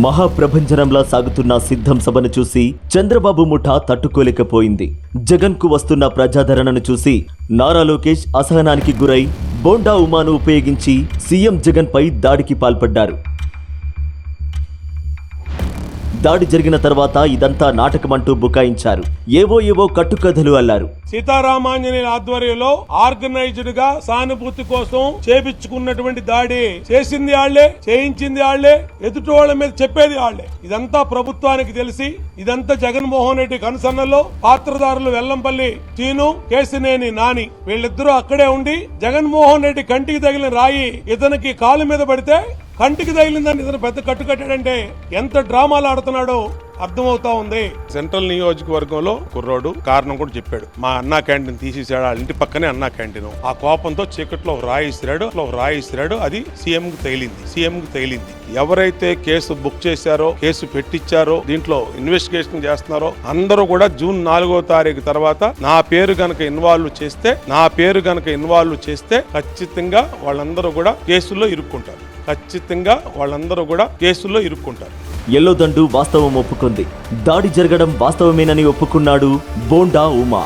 మహాప్రభంజనంలా సాగుతున్న సిద్ధం సభను చూసి చంద్రబాబు ముఠా తట్టుకోలేకపోయింది. జగన్కు వస్తున్న ప్రజాదరణను చూసి నారా లోకేష్ అసహనానికి గురై బోండా ఉమాను ఉపయోగించి సీఎం జగన్ పై దాడికి పాల్పడ్డారు. దాడి జరిగిన తర్వాత ఇదంతా నాటకమంటూ బుకాయించారు. ఏవో ఏవో కట్టుకథలు అల్లారు. సీతారామాంజనేయుల ఆధ్వర్యంలో ఆర్గనైజ్డ్గా సానుభూతి కోసం చేపించుకున్నటువంటి దాడి చేసింది ఆళ్ళే చేయించింది ఆళ్ళే ఎదుటి వాళ్ళ మీద చెప్పేది ఆళ్ళే. ఇదంతా ప్రభుత్వానికి తెలిసి ఇదంతా జగన్మోహన్ రెడ్డి కనుసన్నలో పాత్రదారులు వెల్లంపల్లి చీను కేసినేని నాని వీళ్ళిద్దరూ అక్కడే ఉండి జగన్మోహన్ రెడ్డి కంటికి తగిలిన రాయి ఇతనికి కాలు మీద పడితే కంటికి తగిలిందని ఇతను పెద్ద కట్టు కట్టాడంటే ఎంత డ్రామాలు ఆడుతున్నాడో అర్థమవుతా ఉంది. సెంట్రల్ నియోజకవర్గంలో కుర్రోడు కారణం కూడా చెప్పాడు. మా అన్నా క్యాంటీన్ తీసేసాడు వాళ్ళ ఇంటి పక్కనే అన్నా క్యాంటీన్. ఆ కోపంతో చీకట్లో ఒక అట్లా ఇసిరాడు అది సీఎం కు తగిలింది సీఎం కు తగిలింది. ఎవరైతే కేసు బుక్ చేశారో కేసు పెట్టించారో దీంట్లో ఇన్వెస్టిగేషన్ చేస్తున్నారో అందరూ కూడా జూన్ నాలుగో తారీఖు తర్వాత నా పేరు గనక ఇన్వాల్వ్ చేస్తే నా పేరు గనక ఇన్వాల్వ్ చేస్తే ఖచ్చితంగా వాళ్ళందరూ కూడా కేసుల్లో ఇరుక్కుంటారు. ఖచ్చితంగా వాళ్ళందరూ కూడా కేసుల్లో ఇరుక్కుంటారు. ఎల్లోదండు వాస్తవం ఒప్పుకుంది. దాడి జరగడం వాస్తవమేనని ఒప్పుకున్నాడు బోండా ఉమా.